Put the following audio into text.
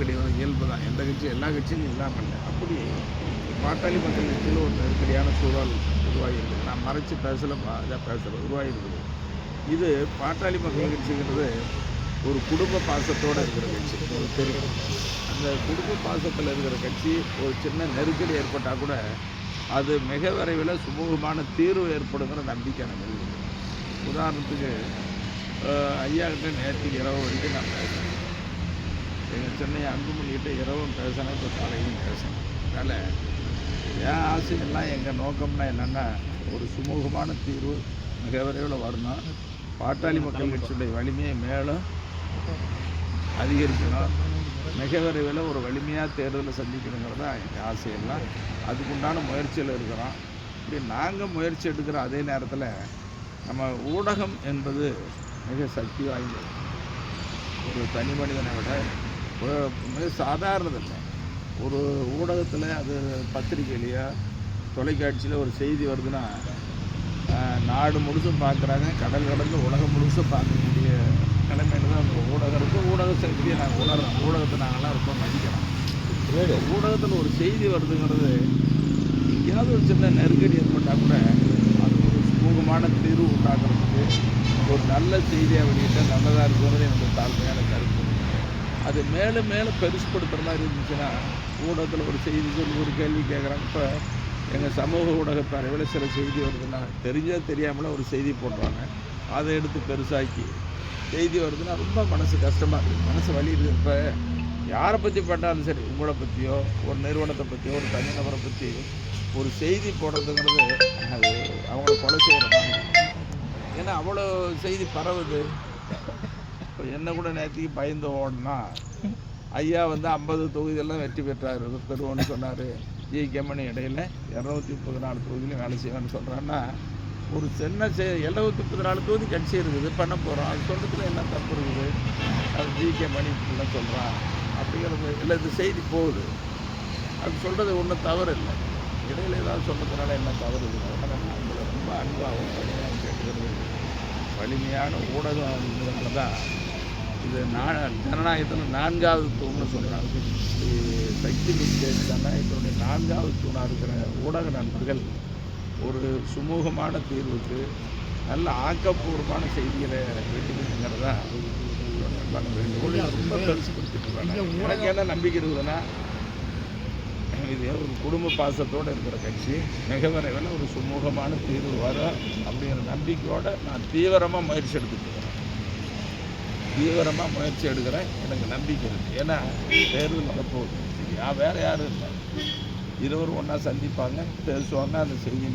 கிடையாது இயல்பு தான் எந்த கட்சியும் எல்லா கட்சியும் இல்லாமல் இல்லை. அப்படி பாட்டாளி மக்கள் கட்சியில் ஒரு நெருக்கடியான சூழல் உருவாகியிருக்குது நான் மறைச்சு பேசல இதாக பேசுகிறேன் உருவாகியிருக்குது. இது பாட்டாளி மக்கள் கட்சிங்கிறது ஒரு குடும்ப பாசத்தோடு இருக்கிற கட்சி. உங்களுக்கு தெரியும். அந்த குடும்ப பாசத்தில் இருக்கிற கட்சி ஒரு சின்ன நெருக்கடி ஏற்பட்டால் கூட அது மிக விரைவில் சுமூகமான தீர்வு ஏற்படுங்கிற நம்பிக்கை எனக்கு இருக்குது. உதாரணத்துக்கு அஹ், ஐயா கிட்ட நேற்று இரவு வரைக்கும் நான் பேசுகிறேன் எங்கள் சென்னை அன்புமணிகிட்ட இரவும் பேசணும் இப்போ காலையும் பேசணும் அதனால் என் ஆசையெல்லாம் எங்கள் நோக்கம்னா என்னென்னா ஒரு சுமூகமான தீர்வு மிக விரைவில் வரணும். பாட்டாளி மக்கள் கட்சியுடைய வலிமையை மேலும் அதிகரிக்கணும். மிக விரைவில் ஒரு வலிமையாக தேர்தலை சந்திக்கணுங்கிறது தான் எங்கள் ஆசையெல்லாம். அதுக்குண்டான முயற்சியில் இருக்கிறோம். இப்படி நாங்கள் முயற்சி எடுக்கிற அதே நேரத்தில் நம்ம ஊடகம் என்பது மிக சக்தி வாய்ந்தது. ஒரு தனி மனிதனை விட சாதாரணதில்லை. ஒரு ஊடகத்தில் அது பத்திரிக்கையிலையோ தொலைக்காட்சியில் ஒரு செய்தி வருதுன்னா நாடு முழுசும் பார்க்குறாங்க கடல் கடந்து உலகம் முழுசும் பார்க்கக்கூடிய நிலைமையில தான் அந்த ஊடகம் இருக்குது ஊடக சக்தியை நாங்கள் உணர்றோம் ஊடகத்தை நாங்கள்லாம் ரொம்ப மதிக்கிறோம் ஊடகத்தில் ஒரு செய்தி வருதுங்கிறது எங்கேயாவது ஒரு சின்ன நெருக்கடி ஏற்பட்டால் கூட அது ஒரு சுமூகமான தீர்வு உண்டாக்குறதுக்கு ஒரு நல்ல செய்தியாக வெளியிட்ட நல்லதாக இருக்குங்கிறது என்னுடைய தாழ்மையான கருத்து. அது மேலும் மேலும் பெருசுப்படுத்துகிறதா மாதிரி இருந்துச்சுன்னா ஊடகத்தில் ஒரு செய்தி சொல்லி ஒரு கேள்வி கேட்குறாங்க இப்போ எங்கள் சமூக ஊடக அறிவில் சில செய்தி வருதுன்னா தெரிஞ்சோ தெரியாமல் ஒரு செய்தி போடுறாங்க. அதை எடுத்து பெருசாக்கி செய்தி வருதுன்னா ரொம்ப மனசு கஷ்டமாக இருக்குது மனசு வலி இருக்குது இப்போ யாரை பற்றி பண்ணாலும் சரி உங்களை பற்றியோ ஒரு நிறுவனத்தை பற்றியோ ஒரு தனிநபரை பற்றி ஒரு செய்தி போடுறதுங்கிறது அது அவங்கள கொலை செய்கிற மாதிரி ஏன்னா அவ்வளோ செய்தி பரவுது. என்ன கூட நேற்றுக்கு பயந்து ஓடனா ஐயா வந்து ஐம்பது தொகுதியெல்லாம் வெற்றி பெற்றார். பெறுவோன்னு சொன்னார். ஜி. கெமணி இடையில இரநூத்தி முப்பது நாலு தொகுதியிலும் வேலை செய்வேன்னு சொல்கிறான்னா ஒரு சின்ன செ எழுநூத்தி முப்பது நாலு தொகுதி கட்சி இருக்குது பண்ண போகிறோம் அது சொல்கிறதுல என்ன தப்பு இருக்குது? அது ஜி. கே. மணி இப்படிலாம் சொல்கிறான் அப்படிங்கிறது இல்லை இது செய்தி போகுது. அது சொல்கிறது ஒன்றும் தவறு இல்லை இடையில ஏதாவது சொன்னதுனால என்ன தவறு இருக்குது? அதனால் நான் ரொம்ப அன்பாகவும் கேட்டுக்கிறது வலிமையான ஊடகம் இருந்ததுனால தான் இது நான் ஜனநாயகத்தில் நான்காவது தூண்னு சொல்கிறாங்க சக்தி மிக்க ஜனநாயகத்தினுடைய நான்காவது தூணாக இருக்கிற ஊடக நண்பர்கள் ஒரு சுமூகமான தீர்வுக்கு நல்ல ஆக்கப்பூர்வமான செய்திகளை வெளியிடுங்கிறதா தான் ரொம்ப பெருசு கொடுத்துட்டு என்ன நம்பிக்கை இருக்குதுன்னா இது ஒரு குடும்ப பாசத்தோடு இருக்கிற கட்சி மிக விரைவில் ஒரு சுமூகமான தீர்வு வரும் அப்படிங்கிற நம்பிக்கையோடு நான் தீவிரமாக முயற்சி எடுத்துட்டு தீவிரமாக முயற்சி எடுக்கிறேன். எனக்கு நம்பிக்கை இருக்குது ஏன்னா தேர்தல் வரப்போகுது. யா வேறு யாரும் இல்லை. இருவரும் ஒன்றா சந்திப்பாங்க. பேசுவாங்க. அதை செய்தி